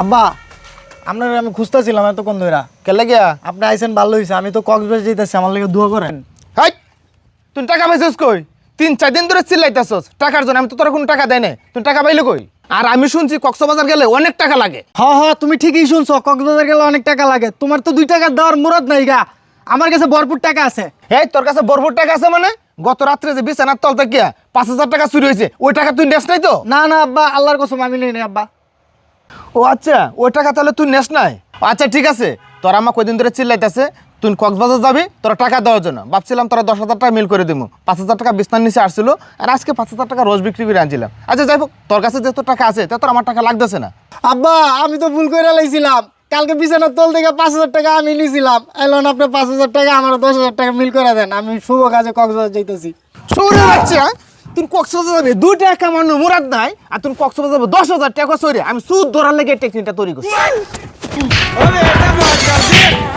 আব্বা আপনার আমি খুঁজতেছিলাম এতক্ষণ ধরে কেলে গিয়া? আপনি আইসেন ভালো হয়েছে আমি তো কক্সবাজার যেতেছি আমার লাগে দোয়া করেন। হাই তুই টাকা পাইছিস কই? তিন চার দিন ধরে চিল্লাইতেছস টাকার জন্য আমি তো তোর কোনো টাকা দেয় নাই। তুই টাকা পাইলে কই? আর আমি শুনছি কক্সবাজার গেলে অনেক টাকা লাগে। হ হ তুমি ঠিকই শুনছো কক্সবাজার গেলে অনেক টাকা লাগে। তোমার তো দুই টাকা দেওয়ার মুরত নাই গা। আমার কাছে ভরপুর টাকা আছে। এই তোর কাছে বরফুর টাকা আছে মানে? গত রাত্রে যে বিছানার তল থেকে পাঁচ হাজার টাকা চুরি হয়েছে ওই টাকা তুই নেস নাই তো? না না আব্বা আল্লাহর কসম আমি নেই আব্বা। ও আচ্ছা ওই টাকা তাহলে তুই নেস নাই? আচ্ছা ঠিক আছে। তোর আমার কদিন ধরে চিল্লাইতেছে তুই কক্সবাজার যাবি তোর টাকা দেওয়ার জন্য। ভাবছিলাম তোরা দশ হাজার টাকা মিল করে দিব পাঁচ হাজার টাকা বিছনার নিচে আসছিল আর আজকে পাঁচ হাজার টাকা রোজ বিক্রি করে আনছিলাম। আচ্ছা যাই হোক তোর কাছে যেহেতু টাকা আছে তা তোর আমার টাকা লাগতেছে না। আব্বা আমি তো ভুল করে লাইছিলাম। কালকে বিছানার তল থেকে পাঁচ হাজার টাকা আমি নিয়েছিলাম এলন আপনি পাঁচ হাজার টাকা আমার দশ হাজার টাকা মিল করে দেন। আমি শুভ কাজে কক্সবাজার যাইতেছি। সরে বাচ্চা তুই কক্সবাজার যাবে? দুই টাকা কামানো মুরাদ নাই, আর তুই কক্সবাজার যাবে দশ হাজার টাকা সরে আমি সুদ ধরার লেগে টেকনিকটা তৈরি করছি।